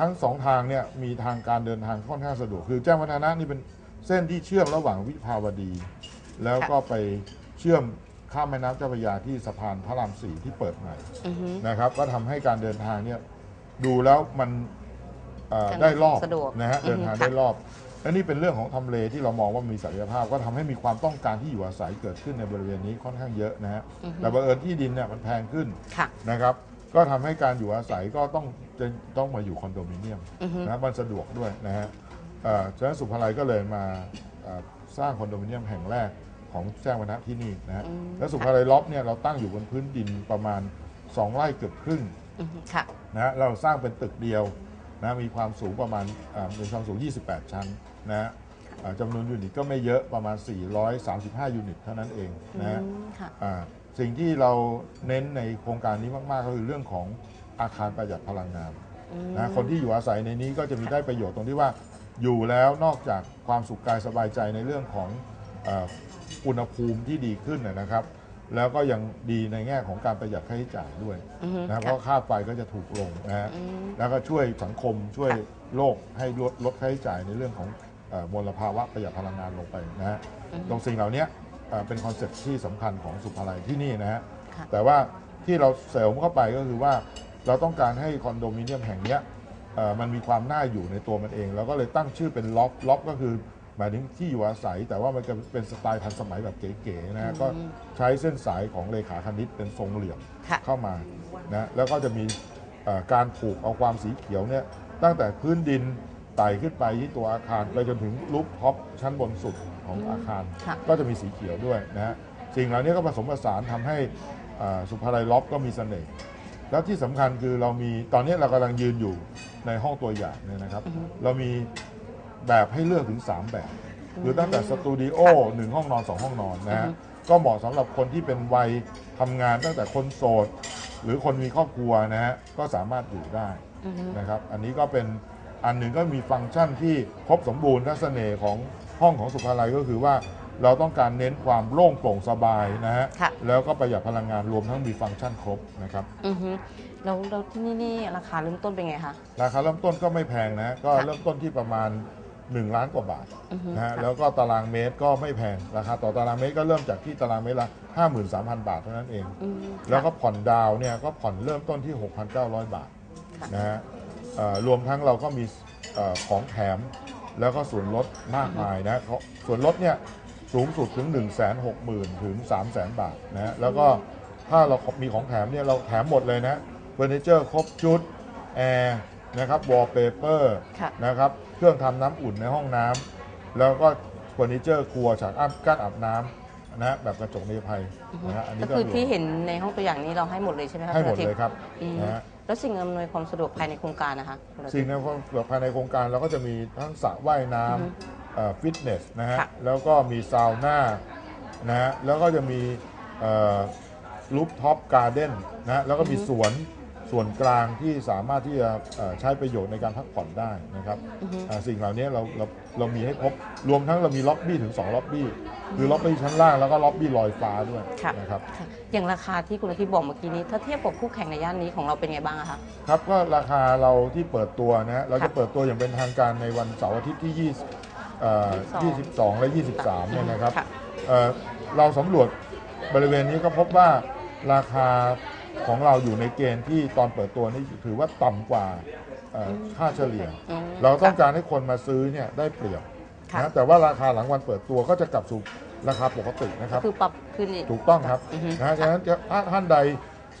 ทั้งสองทางเนี่ยมีทางการเดินทางค่อนข้างสะดวก คือแจ้งวัฒนะนี่เป็นเส้นที่เชื่อมระหว่างวิภาวดี แล้วก็ไปเชื่อมข้ามแม่น้ำเจ้าพระยาที่สะพานพระรามสี่ที่เปิดใหม่อือฮึนะครับ ก็ทำให้การเดินทางเนี่ยดูแล้วมันเอ่อสะดวกได้รอบสะดวกนะฮะอือฮึเดินทางค่ะได้รอบและนี่เป็นเรื่องของทำเลที่เรามองว่ามีศักยภาพ ก็ทำให้มีความต้องการที่อยู่อาศัยเกิดขึ้นในบริเวณนี้ค่อนข้างเยอะนะฮะอือฮึแต่บังเอิญที่ดินเนี่ยมันแพงขึ้นค่ะนะครับ ก็ทำให้การอยู่อาศัยก็ต้องจะต้องมาอยู่คอนโดมิเนียมอือฮึ นะมันสะดวกด้วยนะฮะเอ่อฉะนั้นสุภาลัยก็เลยมาเอ่อสร้างคอนโดมิเนียมแห่งแรกของแจ้งวัฒนะที่นี่นะฮะอืมแล้วสุภาลัยล็อบเนี่ยเราตั้งอยู่บนพื้นดินประมาณ 2 ไร่เกือบครึ่ง อือฮึค่ะ นะฮะเราสร้างเป็นตึกเดียวนะมีความสูงประมาณเอ่อมีความสูง 28 ชั้นนะฮะเอ่อจำนวนยูนิตก็ไม่เยอะประมาณ 435 ยูนิตเท่านั้นเองนะฮะอืมค่ะ อ่า สิ่งที่เราเน้นในโครงการนี้มาก ๆ ก็คือเรื่องของอาคารประหยัดพลังงานอืมนะคนที่อยู่อาศัยในนี้ก็จะมีได้ประโยชน์ตรงที่ว่าอยู่แล้วนอกจากความสุขกายสบายใจในเรื่องของเอ่ออุณหภูมิที่ดีขึ้นนะนะครับ แล้วก็ยังดีในแง่ของการประหยัดค่าใช้จ่ายด้วยอือฮึนะเพค่ะราะค่าไฟก็จะถูกลงนะฮะอืมแล้วก็ช่วยสังคมช่วยค่ะโลกให้ลดลดค่าใช้จ่ายในเรื่องของเอ่อมลภาวะประหยัดพลังงานลงไปนะฮะอือฮึตรงสิ่งเหล่านี้เอ่อเป็นคอนเซ็ปต์ที่สำคัญของสุภาลัยที่นี่นะฮะค่ะ แต่ว่าที่เราเสริมเข้าไปก็คือว่าเราต้องการให้คอนโดมิเนียมแห่งเนี้ยเอ่อมันมีความน่าอยู่ในตัวมันเองเราก็เลยตั้งชื่อเป็นล็อบล็อบก็คือหมายถึงที่อยู่อาศัย แต่ว่ามันจะเป็นสไตล์ทันสมัยแบบเก๋ๆนะฮะก็ใช้เส้นสายของเลขาคณิตเป็นทรงเหลี่ยม ค่ะ เข้ามานะแล้วก็จะมีเอ่อการผูกเอาความสีเขียวเนี่ยตั้งแต่พื้นดิน ไต่ขึ้นไปที่ตัวอาคารไปจนถึงรูปท็อปชั้นบนสุดของอาคาร ค่ะ ก็จะมีสีเขียวด้วยนะฮะสิ่งเหล่านี้ก็ผสมผสานทำให้อ่าสุภาลัยล็อบก็มีเสน่ห์แล้วที่สำคัญคือเรามีตอนนี้เรากำลังยืนอยู่ในห้องตัวอย่างเนี่ยนะครับอือฮึเรามีแบบให้เลือกถึง 3 แบบคือตั้งแต่สตูดิโอหนึ่งห้องนอนสองห้องนอนนะฮะอือฮึก็เหมาะสำหรับคนที่เป็นวัยทำงานตั้งแต่คนโสด หรือคนมีครอบครัวนะฮะก็สามารถอยู่ได้ อือฮึ นะครับ อันนี้ก็เป็น อันหนึ่งก็มีฟังก์ชันที่ครบสมบูรณ์ทัศเสน่ห์ของห้องของสุภาลัยก็คือว่าเราต้องการเน้นความโล่งโปร่งสบายนะฮะ ค่ะ แล้วก็ประหยัดพลังงานรวมทั้งมีฟังก์ชันครบนะครับ อือฮึแล้วแล้วที่นี่นี่ราคาเริ่มต้นเป็นไงคะ ราคาเริ่มต้นก็ไม่แพงนะฮะก็ค่ะเริ่มต้นที่ประมาณ 1 ล้านกว่าบาทอือฮึนะฮะ ค่ะ แล้วก็ตารางเมตรก็ไม่แพง ราคาต่อตารางเมตรก็เริ่มจากที่ตารางเมตรละ 53,000 บาทเท่านั้นเอง อืมแล้วก็ค่ะผ่อนดาวน์เนี่ยก็ผ่อนเริ่มต้นที่ 6,900 บาทค่ะ นะฮะเอ่อ รวมทั้งเราก็มีเอ่อของแถมแล้วก็ส่วนลดมากมายนะเขาส่วนลดเนี่ยสูงสุดถึง 1 6 0 0 0 0 ถึง 3 0 0 0 0บาทนะฮะแล้วก็ถ้าเรามีของแถมเนี่ยเราแถมหมดเลยนะเฟอร์นิเจอร์ครบชุดแอร์นะครับวอลเปเปอร์ค่ะนะครับเครื่องทำน้ำอุ่นในห้องน้ำแล้วก็เฟอร์นิเจอร์ครัวฉากอ้ากั้นอาบน้ำนะฮะแบบกระจกนิรภัยอือฮึนะฮะอันนี้ก็ก็คือรวมที่เห็นในห้องตัวอย่างนี้เราให้หมดเลยใช่ไหมคะให้หมดคุณอาทิตเลยครับอืมนะฮะ แล้วสิ่งอำนวยความสะดวกภายในโครงการนะคะคุณอาทิสิ่ตงย์ในความสะดวกภายในโครงการเราก็จะมีทั้งสระว่ายน้อือฮึำเอ่อฟิตเนสนะฮะค่ะแล้วก็มีซาวน่านะฮะแล้วก็จะมีลูปท็อปการ์เด้นนะฮะแล้วก็มีสวน ส่วนกลางที่สามารถที่จะเอ่อใช้ประโยชน์ในการพักผ่อนได้นะครับอือฮึอ่าสิ่งเหล่านี้เราเราเรามีให้พบรวมทั้งเรามีล็อบบี้ถึง 2 ล็อบบี้คือล็อบบี้ชั้นล่างแล้วก็ล็อบบี้ลอยฟ้าด้วยค่ะนะครับค่ะอย่างราคาที่คุณอาทิตย์บอกเมื่อกี้นี้ถ้าเทียบกับคู่แข่งในย่านนี้ของเราเป็นไงบ้างอะคะครับก็ราคาเราที่เปิดตัวนะฮะเราจะค่ะเปิดตัวอย่างเป็นทางการในวันเสาร์อาทิตย์ที่ 20เอ่อ22 22 และ 23เนี่ยนะครับค่ะเอ่อเราสำรวจบริเวณนี้ก็พบว่าราคา ของเราอยู่ในเกณฑ์ที่ตอนเปิดตัวนี่ถือว่าต่ำกว่าเอ่อค่าเฉลี่ย อืมเราต้องค่ะการให้คนมาซื้อเนี่ยได้เปรียบค่ะ นะแต่ว่าราคาหลังวันเปิดตัวก็จะกลับสู่ราคาปกตินะครับ คือปรับขึ้นอีก ถูกต้องครับอือฮึนะฮะฉะนั้นจะถ้าท่านใด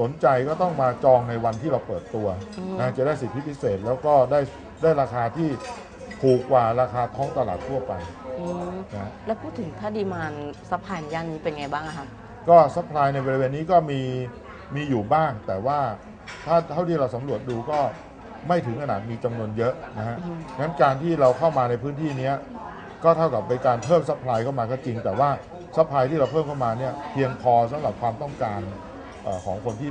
สนใจก็ต้องมาจองในวันที่เราเปิดตัวอืม นะจะได้สิทธิพิเศษแล้วก็ได้ได้ราคาที่ถูกกว่าราคาท้องตลาดทั่วไปอืมนะ แล้วพูดถึงถ้าดีมานซัพพลายในย่านนี้เป็นไงบ้างอะคะ ก็ซัพพลายในบริเวณนี้ก็มี มีอยู่บ้าง แต่ว่าถ้าเท่าที่เราสำรวจดูก็ไม่ถึงขนาดมีจำนวนเยอะนะฮะอือฮึงั้นการที่เราเข้ามาในพื้นที่เนี้ยก็เท่ากับเป็นการเพิ่มซัพพลายเข้ามาก็จริง แต่ว่าซัพพลายที่เราเพิ่มเข้ามาเนี่ยเพียงพอสำหรับความต้องการเอ่อของคนที่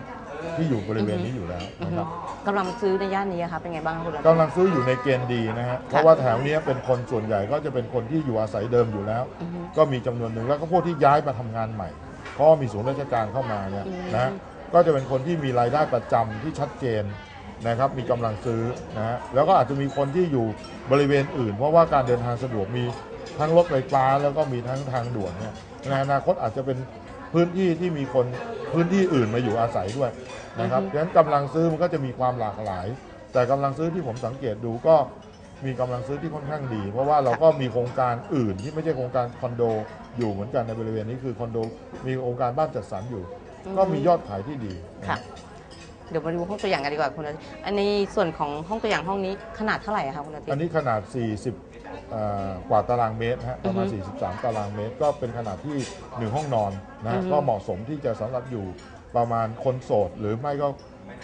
ที่อยู่บริเวณนี้อยู่แล้วอือนะฮึครับ กำลังซื้อในย่านนี้อะคะเป็นไงบ้างคะคุณอาทิตย์กำลังซื้ออยู่ในเกณฑ์ดีนะฮะ เพราะว่าแถวเนี้ยเป็นคนส่วนใหญ่ก็จะเป็นคนที่อยู่อาศัยเดิมอยู่แล้ว อือฮึก็มีจำนวนหนึ่งแล้วก็พวกที่ย้ายมาทำงานใหม่ เพราะว่ามีศูนย์ราชการเข้ามาเนี่ยอืม นะ ก็จะเป็นคนที่มีรายได้ประจำที่ชัดเจนนะครับมีกำลังซื้อนะฮะแล้วก็อาจจะมีคนที่อยู่บริเวณอื่น เพราะว่าการเดินทางสะดวกมีทั้งรถไฟฟ้าแล้วก็มีทั้งทางด่วนเนี่ยในอนาคตอาจจะเป็นพื้นที่ที่มีคนพื้นที่อื่นมาอยู่อาศัยด้วยนะครับดังนั้นกำลังซื้อมันก็จะมีความหลากหลาย แต่กำลังซื้อที่ผมสังเกตดูก็มีกำลังซื้อที่ค่อนข้างดี เพราะว่าเราก็มีโครงการอื่นที่ไม่ใช่โครงการคอนโดอยู่เหมือนกันในบริเวณนี้คือคอนโดมีโครงการบ้านจัดสรรอยู่ ก็มียอดขายที่ดีนะค่ะ เดี๋ยวมาดูห้องตัวอย่างกันดีกว่าคุณอาทิตย์อันในส่วนของห้องตัวอย่างห้องนี้ขนาดเท่าไหร่อะคะคุณอาทิตอันย์ นี้ขนาด 40เอ่อกว่าตารางเมตรฮะประมาณ อือฮึ43 ตารางเมตร ก็เป็นขนาดที่หนึ่งห้องนอนนะอืฮะอฮึ ก็เหมาะสมที่จะสำหรับอยู่ประมาณคนโสด หรือไม่ก็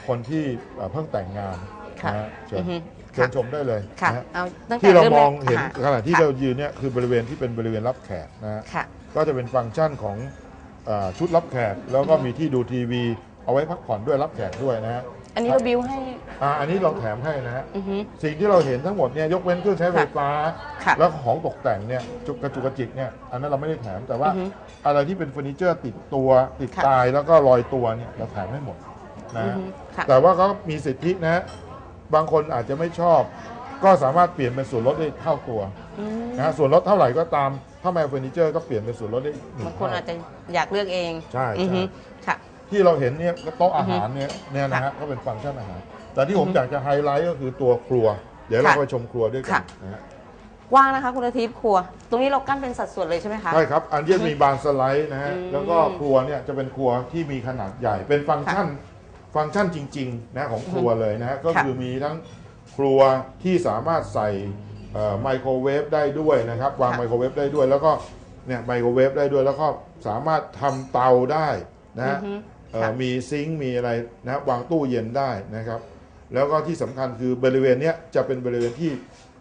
คนที่เอ่อเพิ่งแต่งงานค่ะนะฮะเชิญอือฮึเชิญชมได้เลยค่ะนะฮะเอาตั้งแต่ที่เราริ่มองแกเห็นค่ะขณะที่ค่ะเรายืนเนี่ยคือบริเวณที่เป็นบริเวณรับแขกนะฮะ ค่ะ ก็จะเป็นฟังก์ชันของเอ่อชุดรับแขก แล้วก็มีที่ดูทีวี เอาไว้พักผ่อนด้วยรับแขกด้วยนะฮะอันนี้เราบิวให้ อ่าอันนี้เราแถมให้นะฮะอือฮึ สิ่งที่เราเห็นทั้งหมดเนี่ยยกเว้นเครื่องใช้ไฟฟ้า ค่ะแล้วของตกแต่งเนี่ยจุกกระจุกกระจิกเนี่ยอันนั้นเราไม่ได้แถมแต่ว่าอือฮึอะไรที่เป็นเฟอร์นิเจอร์ติดตัวติดค่ะ ตายแล้วก็ลอยตัวเนี่ยเราแถมให้หมดนะอือฮะ ฮึค่ะ แต่ว่าก็มีสิทธินะฮะบางคนอาจจะไม่ชอบ ก็สามารถเปลี่ยนเป็นส่วนลดได้เท่าตัวอืมนะฮะส่วนลดเท่าไหร่ก็ตามถ้าแมวเฟอร์นิเจอร์ก็เปลี่ยนเป็นส่วนลดได้หนึ่งบางคนเท่าอาจจะอยากเลือกเองใช่อือฮึใช่ค่ะ ที่เราเห็นเนี่ยโต๊ะอาหารเนี่ยเนี่ยนะฮะก็เป็นฟังก์ชันอาหาร แต่ที่ผมอือฮึอยากจะไฮไลท์ก็คือตัวครัว เดี๋ยวเราค่ะไปชมครัวด้วยกัค่ะนนะฮะกว้างนะคะ คุณอาทิตย์ครัว ตรงนี้เรากั้นเป็นสัดส่วนเลยใช่ไหมคะ ใช่ครับอันนี้มีบานสไลด์นะฮะอืมแล้วก็ครัวเนี่ยจะเป็นครัวที่มีขนาดใหญ่เป็นฟังก์ชันฟังก์ชันจริงๆนะของครัวเลยนะฮะก็ค่ะคือมีทั้ง ครัวที่สามารถใส่เอ่อไมโครเวฟได้ด้วยนะครับ วางค่ะไมโครเวฟได้ด้วย แล้วก็เนี่ยไมโครเวฟได้ด้วยแล้วก็สามารถทำเตาได้นะฮะอือฮึเอ่อค่ะมีซิงค์มีอะไรนะวางตู้เย็นได้นะครับ แล้วก็ที่สำคัญคือบริเวณเนี้ยจะเป็นบริเวณที่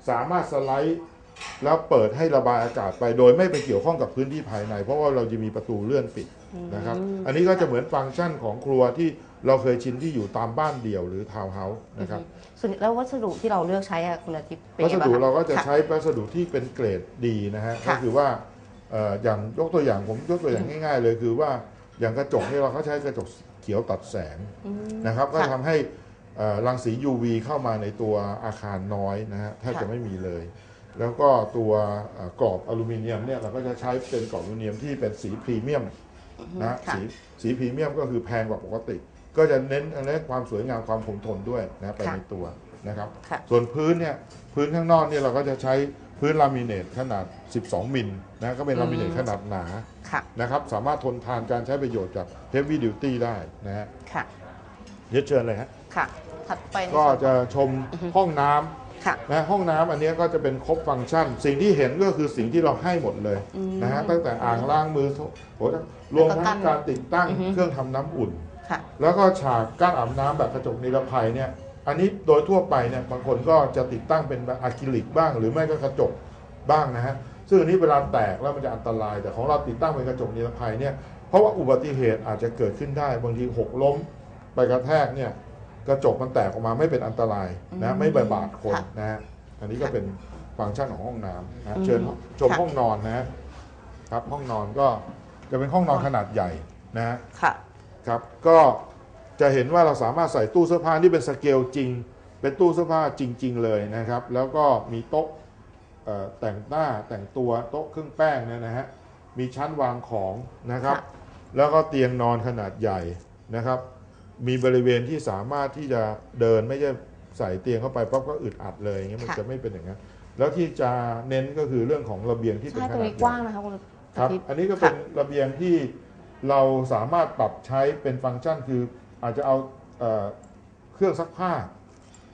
สามารถสไลด์แล้วเปิดให้ระบายอากาศไปโดยไม่ไปเกี่ยวข้องกับพื้นที่ภายใน เพราะว่าเราจะมีประตูเลื่อนปิดนะครับอืมอันนี้ก็จะเหมือนฟังก์ชันของครัวที่ เราเคยชินที่อยู่ตามบ้านเดี่ยวหรือทาวน์เฮาส์นะครับส่วนแล้ววัสดุที่เราเลือกใช้อะคุณอาทิตย์เป็นวัไงสบ้างดุคะเราก็จะค่ใช้วัสดุที่เป็นเกรดดีนะฮะค่ะก็คือว่าเอ่ออย่างยกตัวอย่างผมยกตัวอย่างง่าย ๆ เลยคือว่าอย่างกระจกเนี่ยเราก็ใช้กระจกเขียวตัดแสงอืมนะครับ ก็ค่ะทำให้เอ่อรังสี UV เข้ามาในตัวอาคารน้อยนะฮะแทบค่ะจะไม่มีเลย แล้วก็ตัวเอ่อกรอบอลูมิเนียมเนี่ยเราก็จะใช้เป็นกรอบอลูมิเนียมที่เป็นสีพรีเมียมนะฮะค่ะสีสีพรีเมียมก็คือแพงกว่าปกติ ก็จะเน้นเน้นความสวยงามความคงทนด้วยนะไปค่ะในตัวนะครับ ค่ะส่วนพื้นเนี่ยพื้นข้างนอกเนี่ยเราก็จะใช้พื้นลามิเนตขนาด 12 มิลนะก็เป็นอืมลามิเนตขนาดหนาค่ะ นะครับสามารถทนทานการใช้ประโยชน์จากเฮฟวี่ดิวตี้ได้นะฮะค่ะ เดี๋ยวเชิญเลยฮะค่ะถัดไปในก็ส่วน จะชมอือฮึ ห้องน้ำค่ะนะห้องน้ำอันเนี้ยก็จะเป็นครบฟังก์ชัน สิ่งที่เห็นก็คือสิ่งที่เราให้หมดเลยอืมนะฮะตั้งแต่อ่างล้างมือโถโถรวมทั้งการติดตั้งอือฮึ เครื่องทำน้ำอุ่น ค่ะ แล้วก็ฉากกั้นอาบน้ำแบบกระจกนิรภัยเนี่ย อันนี้โดยทั่วไปเนี่ยบางคนก็จะติดตั้งเป็นแบบอะคริลิกบ้าง หรือไม่ก็กระจกบ้างนะฮะ ซึ่งอันนี้เวลาแตกแล้วมันจะอันตราย แต่ของเราติดตั้งเป็นกระจกนิรภัยเนี่ย เพราะว่าอุบัติเหตุอาจจะเกิดขึ้นได้ บางทีหกล้มไปกระแทกเนี่ยกระจกมันแตกออกมาไม่เป็นอันตรายนะอืมไม่บาดบาดคนค่ะนะฮะ อันนี้ก็เป็นฟังก์ชันของห้องน้ำนะฮะอืมเชิญชมค่ะห้องนอนนะฮะครับห้องนอนก็จะเป็นห้องนอนขนาดใหญ่นะฮะ ค่ะ ครับก็จะเห็นว่าเราสามารถใส่ตู้เสื้อผ้าที่เป็นสเกลจริง เป็นตู้เสื้อผ้าจริง ๆ เลยนะครับ แล้วก็มีโต๊ะเอ่อแต่งหน้าแต่งตัวโต๊ะเครื่องแป้งเนี่ยนะฮะมีชั้นวางของนะครับค่ะแล้วก็เตียงนอนขนาดใหญ่นะครับ มีบริเวณที่สามารถที่จะเดินไม่ใช่ใส่เตียงเข้าไปปั๊บก็อึดอัดเลยอย่างเงี้ยมันค่ะจะไม่เป็นอย่างนั้นแล้วที่จะเน้นก็คือเรื่องของระเบียงที่เป็นใช่ขตรงนาดนี้ใหกญ่ว้างนะคะคุณครัอาบทิตย์อันนี้ก็เป็นค่ะระเบียงที่ เราสามารถปรับใช้เป็นฟังก์ชันคืออาจจะเอาเอ่อเครื่องซักผ้า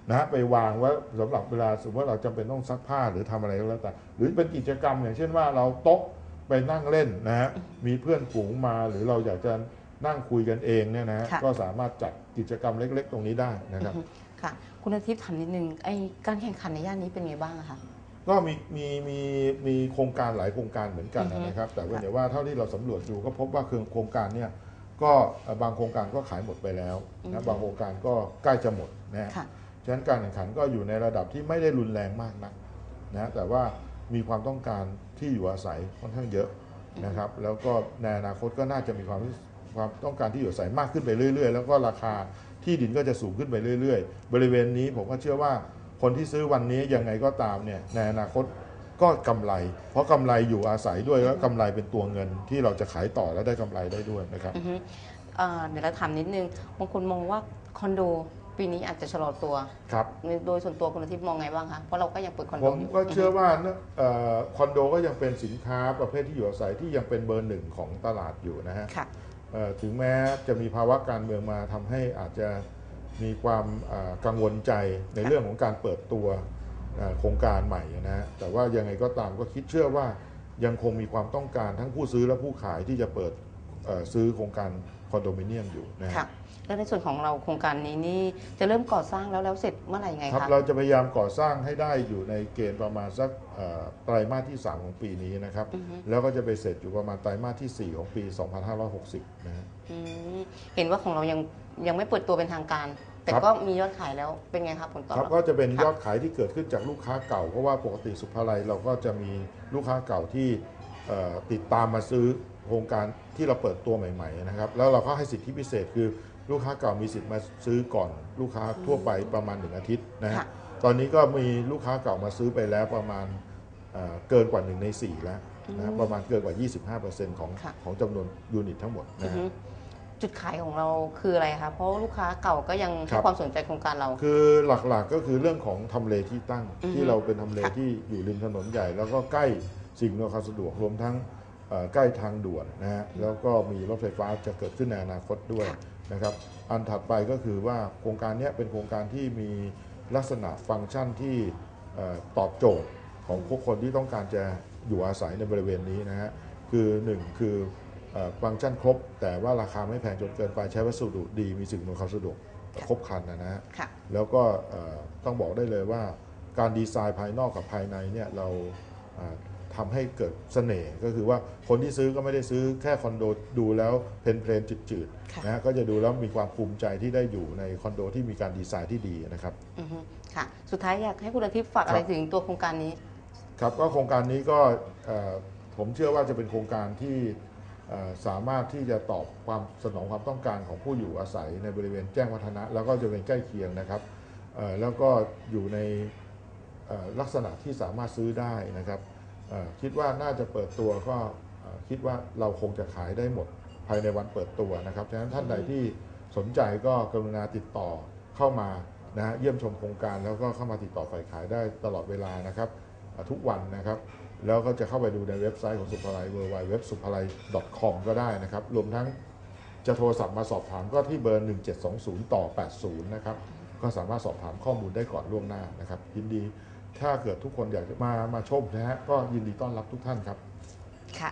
นะฮะไปวางไว้สำหรับเวลาสมมติว่าเราจำเป็นต้องซักผ้าหรือทำอะไรก็แล้วแต่ หรือเป็นกิจกรรมอย่างเช่นว่าเราโต๊ะไปนั่งเล่นนะฮะมีเพื่อนฝูงมาหรือเราอยากจะนั่งคุยกันเองเนี่ยนะฮะค่ะก็สามารถจัดกิจกรรมเล็ก ๆ ตรงนี้ได้นะครับอือฮึค่ะ คุณอาทิตย์ถามนิดนึงไอการแข่งขันในย่านนี้เป็นไงบ้างอะคะ ก็มีมีมีมีโครงการหลายโครงการเหมือนกันอือฮึนะครับ แต่ว่าค่ะเดี๋ยวว่าเท่าที่เราสำรวจดูก็พบว่าโครงการเนี่ยก็เอ่อบางโครงการก็ขายหมดไปแล้วนะบางโครงการก็ใกล้จะหมดนะฮะค่ะ ฉะนั้นการแข่งขันก็อยู่ในระดับที่ไม่ได้รุนแรงมากนักนะแต่ว่ามีความต้องการที่อยู่อาศัยค่อนข้างเยอะนะครับ แล้วก็ในอนาคตก็น่าจะมีความความต้องการที่อยู่อาศัยมากขึ้นไปเรื่อย ๆ แล้วก็ราคาที่ดินก็จะสูงขึ้นไปเรื่อย ๆ บริเวณนี้ผมก็เชื่อว่า คนที่ซื้อวันนี้ยังไงก็ตามเนี่ยในอนาคตก็กำไร เพราะกำไรอยู่อาศัยด้วยแล้วกำไรเป็นตัวเงินที่เราจะขายต่อแล้วได้กำไรได้ด้วยนะครับอือฮึเอ่อเดี๋ยวเราถามนิดนึงบางคนมองว่าคอนโดปีนี้อาจจะชะลอตัวครับโดยส่วนตัวคุณอาทิตย์มองไงบ้างคะเพราะเราก็ยังเปิดคอนโดผมอยู่ก็เชื่อว่าเนอะเอ่อคอนโดก็ยังเป็นสินค้าประเภทที่อยู่อาศัยที่ยังเป็นเบอร์หนึ่งของตลาดอยู่นะฮะค่ะเอ่อถึงแม้จะมีภาวะการเมืองมาทำให้อาจจะ มีความเอ่อกังวลใจในเรื่องของการเปิดตัวเอ่อโครงการใหม่นะฮะแต่ว่ายังไงก็ตามก็คิดเชื่อว่ายังคงมีความต้องการทั้งผู้ซื้อและผู้ขายที่จะเปิดเอ่อซื้อโครงการคอนโดมิเนียมอยู่นะฮะค่ะแล้วในส่วนของเราโครงการนี้นี่จะเริ่มก่อสร้างแล้วแล้วเสร็จเมื่อไหร่ไงครับคะเราจะพยายามก่อสร้างให้ได้อยู่ในเกณฑ์ประมาณสักเอ่อไตรมาสที่ 3 ของปีนี้นะครับอือฮึแล้วก็จะไปเสร็จอยู่ประมาณไตรมาสที่ 4 ของปี 2560 นะฮะอืมเห็นว่าของเรายังยังไม่เปิดตัวเป็นทางการ แต่ครับก็มียอดขายแล้วเป็นไงครับผลตอบครับรับก็จะเป็นครับยอดขายที่เกิดขึ้นจากลูกค้าเก่า เพราะว่าปกติสุภาลัยเราก็จะมีลูกค้าเก่าที่เอ่อติดตามมาซื้อโครงการที่เราเปิดตัวใหม่ๆนะครับ แล้วเราก็ให้สิทธิพิเศษคือลูกค้าเก่ามีสิทธิ์มาซื้อก่อน ลูกค้าทั่วไปประมาณหนึ่งอาทิตย์นะฮะค่ะ ตอนนี้ก็มีลูกค้าเก่ามาซื้อไปแล้วประมาณเอ่อเกินกว่า 1 ใน 4 แล้วนะฮะประมาณเกินกว่า 25%ของค่ะ ของจำนวนยูนิตทั้งหมดอืนะอฮะฮึ จุดขายของเราคืออะไรคะ เพราะลูกค้าเก่าก็ยังครัให้บ ความสนใจโครงการเรา คือหลักๆก็คือเรื่องของทำเลที่ตั้ง อือฮึที่เราเป็นทำเลค่ะที่อยู่ริมถนนใหญ่ แล้วก็ใกล้สิ่งอำนวยความสะดวกรวมทั้งเอ่อใกล้ทางด่วนนะฮะแล้วก็มีรถไฟฟ้าจะเกิดขึ้นในอนาคตด้วยนะครับอันถัดไปก็คือว่าโครงการเนี้ยเป็นโครงการที่มีลักษณะฟังก์ชันที่เอ่อตอบโจทย์ของพวกคนที่ต้องการจะอยู่อาศัยในบริเวณนี้นะฮะคือหนึ่งคือเอ่อ ฟังก์ชันครบ แต่ว่าราคาไม่แพงจนเกินไปใช้วัสดุดีมีสิ่งอำนวยความสะดวกครบครันนะฮะค่ะแล้วก็เอ่อต้องบอกได้เลยว่าการดีไซน์ภายนอกกับภายในเนี่ยเราอ่าทำให้เกิดเสน่ห์ก็คือว่าคนที่ซื้อก็ไม่ได้ซื้อแค่คอนโดดูแล้วเพลนเพลนๆจืดค่ะๆนะฮะก็จะดูแล้วมีความภูมิใจที่ได้อยู่ในคอนโดที่มีการดีไซน์ที่ดีนะครับอือฮึค่ะสุดท้ายอยากให้คุณอาทิตย์ฝากอะไรครับถึงตัวโครงการนี้ ครับก็โครงการนี้ก็เอ่อผมเชื่อว่าจะเป็นโครงการที่เอ่อ สามารถที่จะตอบความสนองความต้องการของผู้อยู่อาศัยในบริเวณแจ้งวัฒนะ แล้วก็จะเป็นใกล้เคียงนะครับแล้วก็อยู่ในลักษณะที่สามารถซื้อได้นะครับคิดว่าน่าจะเปิดตัวก็คิดว่าเราคงจะขายได้หมดภายในวันเปิดตัวนะครับฉะนั้นท่านใดที่สนใจก็กรุณาติดต่อเข้ามานะฮะเยี่ยมชมโครงการแล้วก็เข้ามาติดต่อฝ่ายขายได้ตลอดเวลานะครับทุกวันนะครับ แล้วก็จะเข้าไปดูในเว็บไซต์ของสุภาลัย w w w สุภาลัย .com ก็ได้นะครับ รวมทั้งจะโทรศัพท์มาสอบถามก็ที่เบอร์ 1720 ต่อ 80 นะครับ ก็สามารถสอบถามข้อมูลได้ก่อนล่วงหน้านะครับ ยินดีถ้าเกิดทุกคนอยากจะมามาชมนะฮะก็ยินดีต้อนรับทุกท่านครับ ค่ะ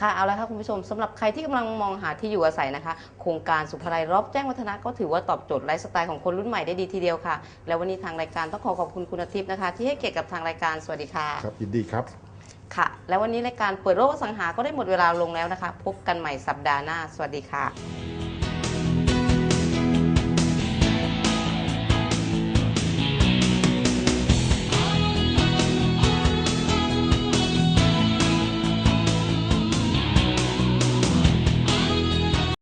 ค่ะเอาละค่ะคุณผู้ชมสำหรับใครที่กำลังมองหาที่อยู่อาศัยนะคะ โครงการสุภาลัยรอบแจ้งวัฒนะก็ถือว่าตอบโจทย์ไลฟ์สไตล์ของคนรุ่นใหม่ได้ดีทีเดียวค่ะ แล้ววันนี้ทางรายการต้องขอขอบคุณคุณอาทิตย์นะคะ ที่ให้เกียรติกับทางรายการสวัสดีค่ะครับยินดีครับค่ะ แล้ววันนี้รายการเปิดโลกสังหาก็ได้หมดเวลาลงแล้วนะคะ พบกันใหม่สัปดาห์หน้า สวัสดีค่ะ